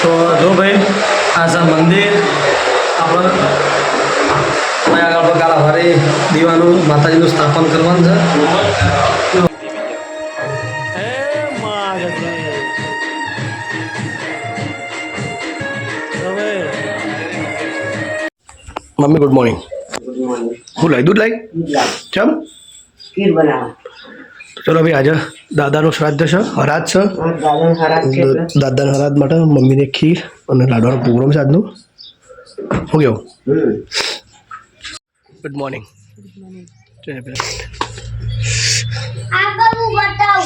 તો જો ભાઈ આ છે મંદિર આપણે અહીં આગળ પર હરે દીવાનું માતાજીનું સ્થાપન કરવાનું છે. મમ્મી ગુડ મોર્નિંગ હું લઈ દૂધ લાવી ચમ? ખીર બનાવો ચલો ભાઈ આજે દાદાનું શ્રાદ્ધ છે હરાજ છે. દાદાનું હરાજ માટે મમ્મીને ખીર અને લાડવાનો પ્રોગ્રામ છે આજનો. શું કેવું? ગુડ મોર્નિંગ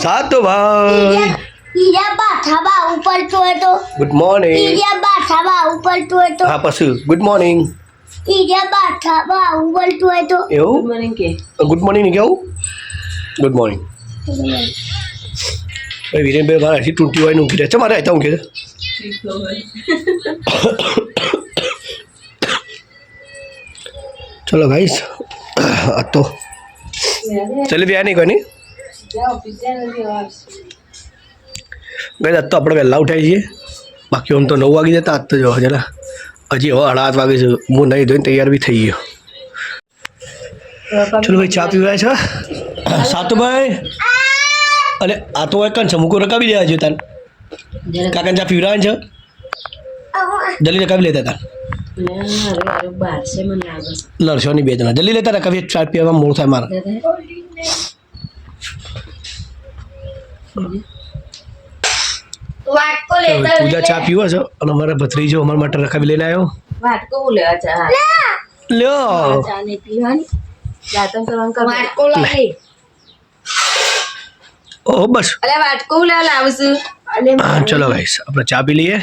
સાતો ભાઈ. હીરા બાથાબા ઉપર તો તો ગુડ મોર્નિંગ હીરા બાથાબા ઉપર તો તો. હા પછી ગુડ મોર્નિંગ ગુડ મોર્નિંગ ને કેવું? ગુડ મોર્નિંગ ભાઈ વિરેનભાઈ મારા હજી ટૂંટી હોય ઊંઘી રહ્યા છે મારે આવતા ઊંઘી ચલો ભાઈ આ તો. ચાલી વ્યા નહીં કોઈ નહીં ગઈ આજ તો આપણે વહેલા ઉઠાઈ જઈએ. બાકી આમ તો નવ વાગી જતા, આજ તો જો જરા હજી હવે આઠ વાગે છે. હું નહીં ધોઈને તૈયાર બી થઈ ગયો. ચલો ભાઈ, ચા પીવાય છે? સાતુભાઈ? અરે આ તો એક છે મૂકો રકાવી દેવા જોઈએ તાર કાકા ચા પીવડાવે છે જલ્દી રકાવી લેતા મને લડશો નહીં બે જણા. જલ્દી લેતા રકાવી ચા પીવામાં મોડું થાય મારે. પૂજા ચા પીવો છો? અને અમારા ભત્રીજો અમારા માટે રકાવી લઈને આવ્યો. વાટકો લેવા ચા લ્યો ચા ને પીવાની વાટકો લાવી ઓહો બસ અરે વાટકો લેવા લાવશું અને હા ચલો ગાઈસ આપણે ચા પી લઈએ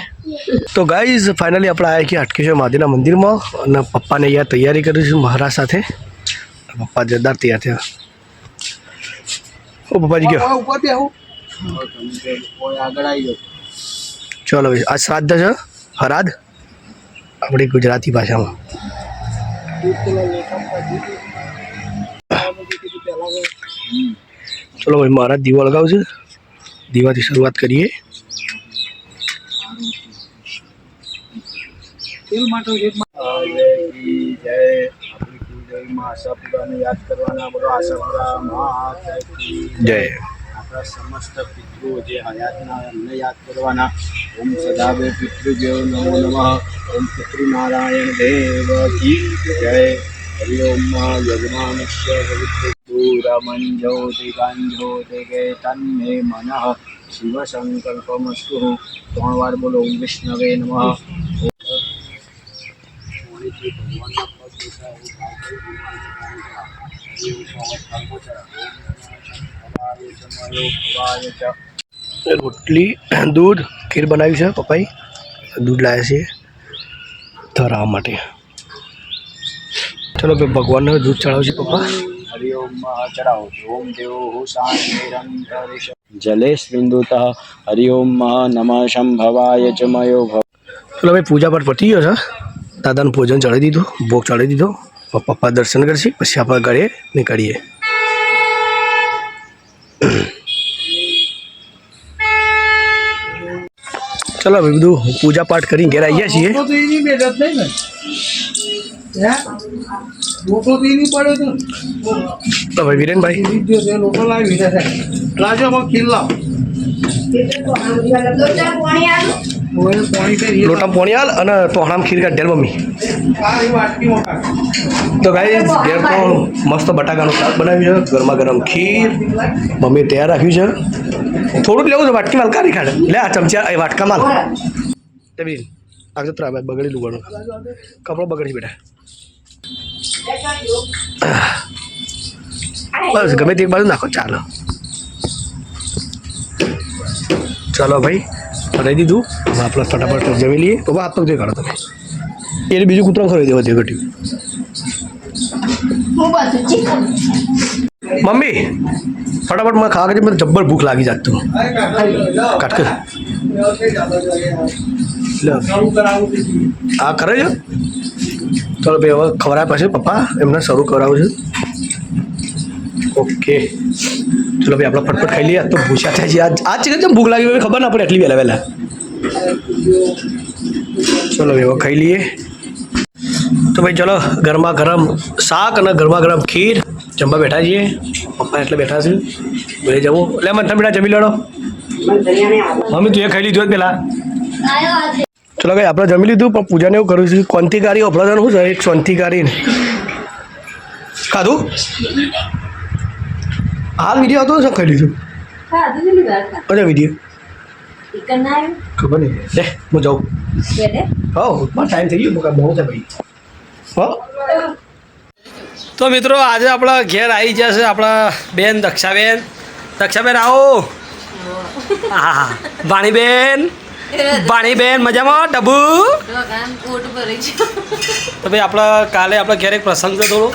તો ગાઈઝ ફાઇનલી આપણે આવ્યા છીએ હાટકેશ્વર મહાદેવના મંદિરમાં અને પપ્પાને અહીંયા તૈયારી કરીશું મહારાજ સાથે પપ્પા જોરદાર તૈયાર થયા ઓ પપ્પાજી ગયો ચલો ભાઈ આ શ્રાદ્ધ છે હરાદ આપણી ગુજરાતી ભાષામાં ચલો ભાઈ મહારાજ દીવો લગાવશે દીવાથી શરૂઆત કરીએ. જય આપણા સમસ્ત પિતૃઓ જે હયાતના એમને યાદ કરવાના ઓમ સદાવે પિતૃભ્યો નમો નમઃ. ઓમ પિતૃનારાયણ દેવ કી જય. હરિ ઓમ યજમાનસ્ય પવિત્રમન જ્યોતિકાંજ્યોતિકે તન્મે મનઃ શિવ ત્રણ વાર બોલો ઓમ વિષ્ણવે નમઃ રોટલી, દૂધ, ખીર બનાવ્યું છે પપ્પાએ. દૂધ લાવ્યા છીએ ધરાવવા માટે. ચલો ભગવાનને દૂધ ચડાવશે પપ્પા. હરિ ઓમ ચડાવો ઓમ દેવો શાંતિરંતરિષ જલેશ બિંદુતઃ હરિ ઓમ નમઃ શંભવાય ચમયો મયો ભવ ચલો ભાઈ પૂજા પાઠ પતી ગયો છે દાદાનું ભોજન ચડાવી દીધું ભોગ ચડાવી દીધો। પપ્પા દર્શન કરશે પછી આપણે ઘરે નીકળીએ. ચલો ભાઈ બધું પૂજા પાઠ કરીને ઘેર આવીએ છીએ. એની મહેનત નહીં ને તો. ભાઈ વિરેનભાઈ? છે લોટો લાવી છે. લાજો અમે ખીલ હવે પાણી કરી લોટા પોણી હાલ અને તોહણામ ખીર કાઢેલ મમ્મી. મોટા. તો ગાઈ ઘેર તો મસ્ત બટાકાનું શાક બનાવ્યું છે. ગરમા ગરમ ખીર. મમ્મી તૈયાર રાખ્યું છે. થોડુંક લેવું છે વાટકી માલ કાઢી કાઢે લે આ ચમચા એ વાટકા માલ. આગળ તો બગડેલું ગણું. કપડો બગડી બેટા. બસ, ગમે તે બાજુ નાખો, ચાલો. ચાલો ભાઈ રહી દીધું. આપણે ફટાફટ જમી લઈએ. તો હાથ પગ કાઢો તમે. એને બીજું કૂતરો ખરી દેવા તે ઘટ્યું મમ્મી, ફટાફટ મને ખાવા કરી મને જબ્બર ભૂખ લાગી જાત તું. કાટ કર. લે. ચાલુ કરાવું છે આ કરે છે? ચાલો ભાઈ, હવે ખવડાવ્યા પછી પપ્પા, એમને શરૂ કરાવું છું. ઓકે. ચલો ભાઈ, આપણે ફટફટ ખાઈ લઈએ. તો ભૂસા થાય છે. આજ આજ કે ભૂખ લાગી હોય ખબર ના પડે એટલી વહેલા વહેલા. ચલો એવો ખાઈ લઈએ. તો ભાઈ, ચલો, ગરમા ગરમ શાક અને ગરમા ગરમ ખીર. જમવા બેઠા છીએ. પપ્પા એટલે બેઠા છે. બોલે જવું. એટલે મને તમે બેટા જમી લેડો મમ્મી, તું એ ખાઈ લીધું પેલા. ચલો ભાઈ આપણે જમી લીધું પણ પૂજાને એવું કરું છું ક્રાંતિકારી અફલાદન શું છે? એક ક્રાંતિકારી ખાધું? હાલ વીડિયો હતો શું ખાઈ લીધું. અચ્છા વીડિયો? ખબર નહીં. લે હું જાઉં. હો પણ ટાઈમ થઈ ગયો બહુ છે ભાઈ. હો તો મિત્રો આજે આપણા ઘેર આવી ગયા છે આપણા બેન દક્ષાબેન. દક્ષાબેન આવો. હા હા. ભાણીબેન. ભાણીબેન મજામાં? ડબુ તો. તો ભાઈ, આપણા કાલે આપણા ઘેર એક પ્રસંગ છે થોડો.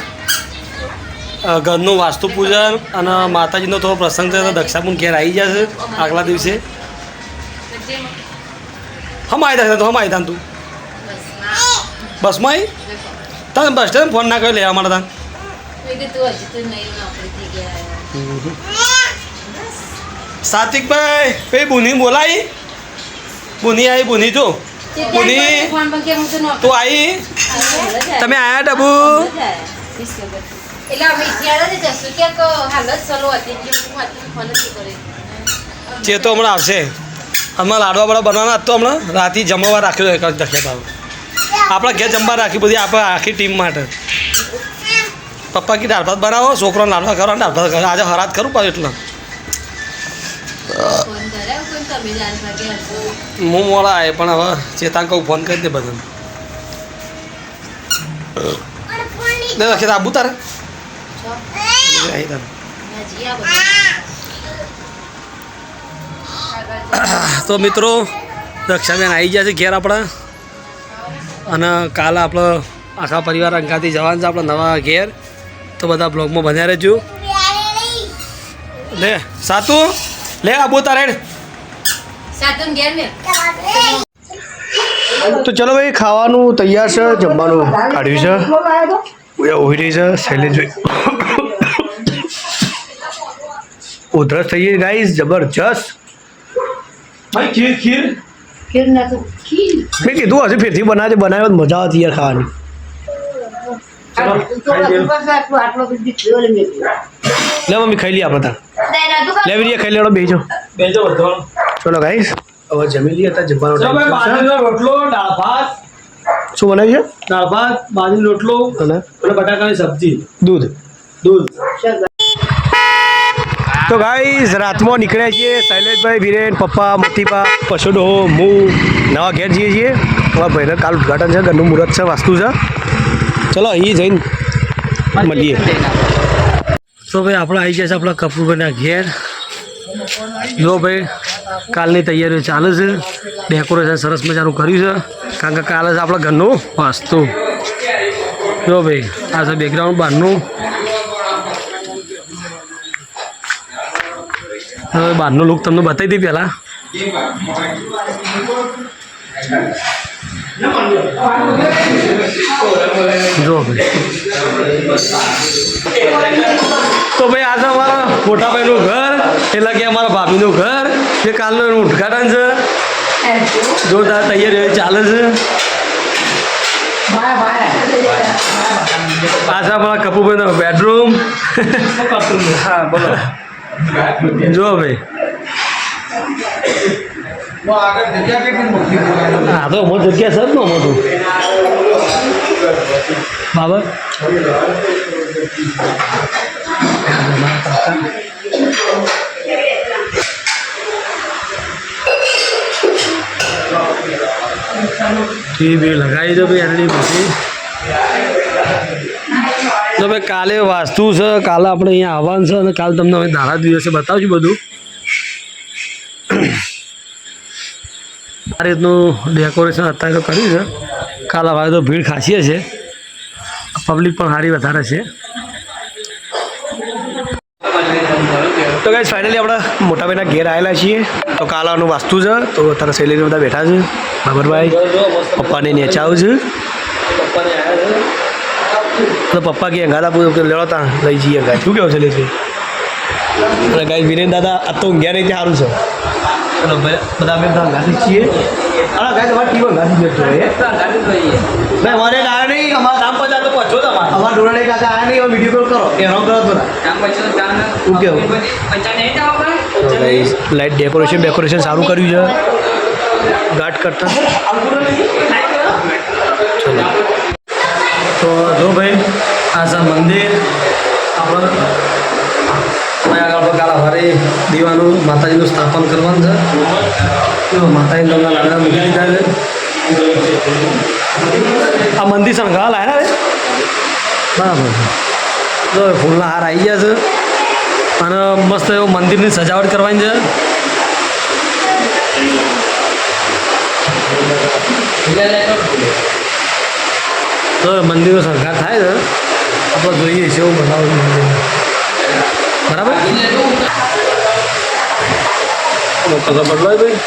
ઘરનું વાસ્તુ પૂજન અને માતાજીનો થોડો પ્રસંગ છે, તો દક્ષાપુન ઘેર આવી જશે આગલા દિવસે. હમ આવી હતા તો હમ આવી તું? બસમાં આવી તને બસ સ્ટેન્ડ ફોન ના કર્યો લેવા માટે તો. સાત્વિકભાઈ, પેલી બુની બોલાઈ? બુની આવી બુની જો. બુની તો તું આવી તમે આયા ડબુ? એટલે અમે ઈચ્છ્યા જ જશું. કે તો તો હમણાં આવશે. હમણાં લાડવા બાડવા બનાવવાના હતો હમણાં. રાતે જમવા રાખ્યો એક દખ્યા આપણા ઘેર જમવા રાખી બધી આપણે આખી ટીમ માટે. પપ્પા કી દાળ ભાત બનાવો. છોકરાને લાડવા કરવા દાળ ભાત આજે હરાત કરું પાછું એટલે. હું મોડા આવે પણ હવે ચેતાંક ફોન કરી દે બધાને. દે રાખી આબુ તારે. તો મિત્રો દક્ષાબેન આવી ગયા છે ઘેર આપણા. અને કાલે આપણો આખા પરિવાર અંગાથી જવાનું છે આપણા નવા ઘેર. તો બધા બ્લોગમાં બન્યા રહેજો. લે સાતું લે આબુ તારે તો ચલો ભાઈ ખાવાનું તૈયાર છે જમવાનું કાઢ્યું છે. ઊભી રહી છે શૈલેષભાઈ ઉધરસ થઈ ગઈ ગાઈસ જબરજસ્ત. મેં કીધું હશે ફેરથી બનાવે બનાવ્યો મજા આવતી યાર ખાવાની. લે મમ્મી ખાઈ લઈએ આપણે તાર લેવી રહીએ ખાઈ લેડો બેજો બેજો બધો. ચલો ગાઈસ હવે જમી લઈએ અત્યારે જમવાનો ટાઈમ છે. બાજરીનો રોટલો દાળ ભાત. શું બનાવ્યું દાળ ભાત બાજરીનો રોટલો છે અને? અને બટાકાની સબ્જી. દૂધ. દૂધ. તો ગાઈસ રાતમાં નીકળ્યા છીએ શૈલેષભાઈ વિરેન પપ્પા મોતીબા પશુડો હું નવા ઘેર જઈએ છીએ. અમારા ભાઈને કાલ ઉદઘાટન છે ઘરનું મુહૂર્ત છે વાસ્તુ છે. ચલો અહીં જઈને મળીએ. તો ભાઈ આપણે આવી ગયા છે આપણા કપૂરભાઈના ઘેર. જો ભાઈ, કાલની તૈયારીઓ ચાલે છે. ડેકોરેશન સરસ મજાનું કર્યું છે. કારણ કે કાલે છે આપણા ઘરનું વાસ્તુ. જો ભાઈ, આ છે બેકગ્રાઉન્ડ બહારનું હવે બહારનો લુક તમને બતાવી દી પહેલાં. જો ભાઈ. તો ભાઈ આજે અમારા મોટા ભાઈનું ઘર. એટલે કે અમારા ભાભીનું ઘર જે કાલનું એનું ઉદઘાટન છે. જોરદાર તૈયારી ચાલે છે. પાછા મારા કપૂરભાઈનો બેડરૂમ હા જો ભાઈ. હા, તો હું જગ્યા છે જ ને મોટું ટીવી લગાવી દો ભાઈ એની પછી. તો ભાઈ કાલે વાસ્તુ છે, કાલે આપણે અહીંયા આવવાનું છે અને કાલે તમને હવે ધારા દિવસે બતાવશું બધું. આ રીતનું ડેકોરેશન અત્યારે તો કર્યું છે. કાલે હવે તો ભીડ ખાસી છે પબ્લિક પણ સારી વધારે છે. તો ગાઈઝ ફાઇનલી આપણે મોટાભાઈના ઘેર આવેલા છીએ. તો કાલાનું વાસ્તુ છે. તો તારા શૈલેષ બધા બેઠા છે. બાબરભાઈ, પપ્પાને નેચાવું છે. તો પપ્પા કે અંગાતા લેવા તા, લઈ જઈએ અંગા શું કેવું છે શૈલેષભાઈ અને ગાઈસ વિરેન દાદા, આ તો ઊંઘ્યા નહીં સારું છે. અને બધા અમે બધા ગાડી છીએ. અરે ગાય તમારે ટીવો ગાડી જતો હોય. ભાઈ મારે એક નહીં, અમારા રામ પચાસ તમારે અમારા કાકા આયા નહીં કોલ કરો. કેવું લાઇટ ડેકોરેશન ડેકોરેશન સારું કર્યું છે. ગાઢ કરતા. તો જો ભાઈ આ છે મંદિર. આપણે આગળ કાલા ભારે દીવાનું માતાજીનું સ્થાપન કરવાનું છે. માતાજી લગ્ન લાડા મૂકી દીધા છે. આ મંદિર લાયા ને બરાબર તો ફૂલના હાર આવી ગયા છે અને મસ્ત એવો મંદિરની સજાવટ કરવાની છે. તો મંદિરનો સરકાર થાય છે. આપણે જોઈએ છે એવું બનાવું મંદિર બરાબર? બદલાય ભાઈ.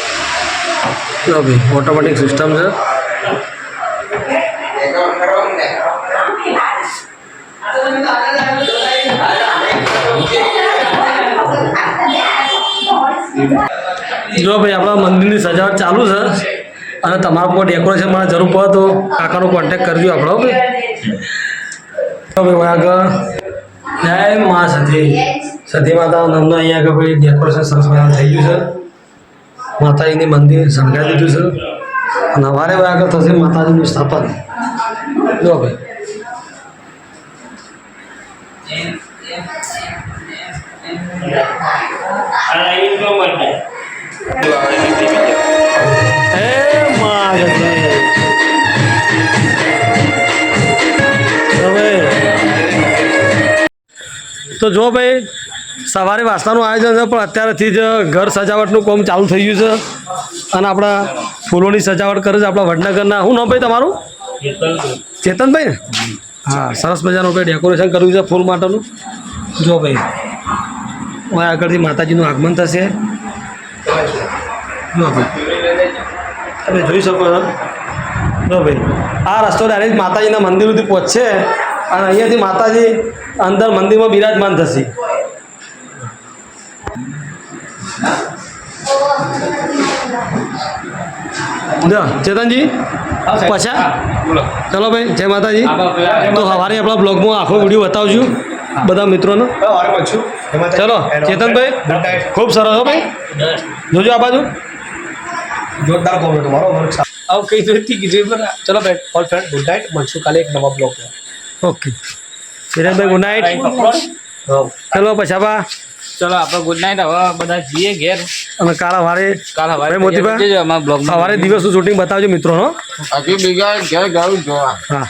ભાઈ ઓટોમેટિક સિસ્ટમ છે. જો ભાઈ, આપણા મંદિરની સજાવટ ચાલુ છે અને તમારા કોઈ ડેકોરેશન માટે જરૂર પડે તો કાકાનો કોન્ટેક કરજો આપણો ભાઈ. આગળ જય મા સતી. સતી માતા નામનું અહીંયા આગળ ભાઈ ડેકોરેશન સરસ થઈ ગયું છે. માતાજીની મંદિર શણગારી દીધું છે. અને અમારે આગળ થશે માતાજીનું સ્થાપન. જો ભાઈ હે મા સતી હવે તો જો ભાઈ સવારે વાસનાનું આયોજન છે પણ અત્યારેથી જ ઘર સજાવટનું કામ ચાલુ થઈ ગયું છે. અને આપણા ફૂલોની સજાવટ કરે છે આપણા વડનગરના. શું નામ ભાઈ તમારું? ચેતનભાઈ. ને? હા સરસ મજાનું ભાઈ ડેકોરેશન કર્યું છે ફૂલ માટેનું. જો ભાઈ આગળથી માતાજીનું આગમન થશે. જો ભાઈ તમે જોઈ શકો છો. જો ભાઈ આ રસ્તો ડાયરેક્ટ માતાજીના મંદિર સુધી પહોંચશે અને અહીંયાથી માતાજી અંદર મંદિરમાં બિરાજમાન થશે. ચેતનજી પછા? ચલો ભાઈ જય માતાજી. તો સવારે આપણા બ્લોગમાં આખો વીડિયો બતાવજો બધા મિત્રોનો. ચલો ચેતનભાઈ ખૂબ સરસ હો ભાઈ. જોજો આ બાજુ. જોરદાર કોમેન્ટ તમારો આવ કઈ રીતે કીધું ચલો ભાઈ ઓલ ફ્રેન્ડ ગુડ નાઇટ મળશું કાલે એક નવા બ્લોક ઓકે ચેતનભાઈ ગુડ નાઇટ ચલો પછી બા ચલો આપણે ગુડ નાઇટ હવે બધા જઈએ ઘેર. અને કાલા વારે કાલા વારે મોતીભાઈ અમારા બ્લોગ સવારે દિવસનું શૂટિંગ બતાવજો મિત્રોનો. હજી બીજા ઘેર ગયું જોવા. હા.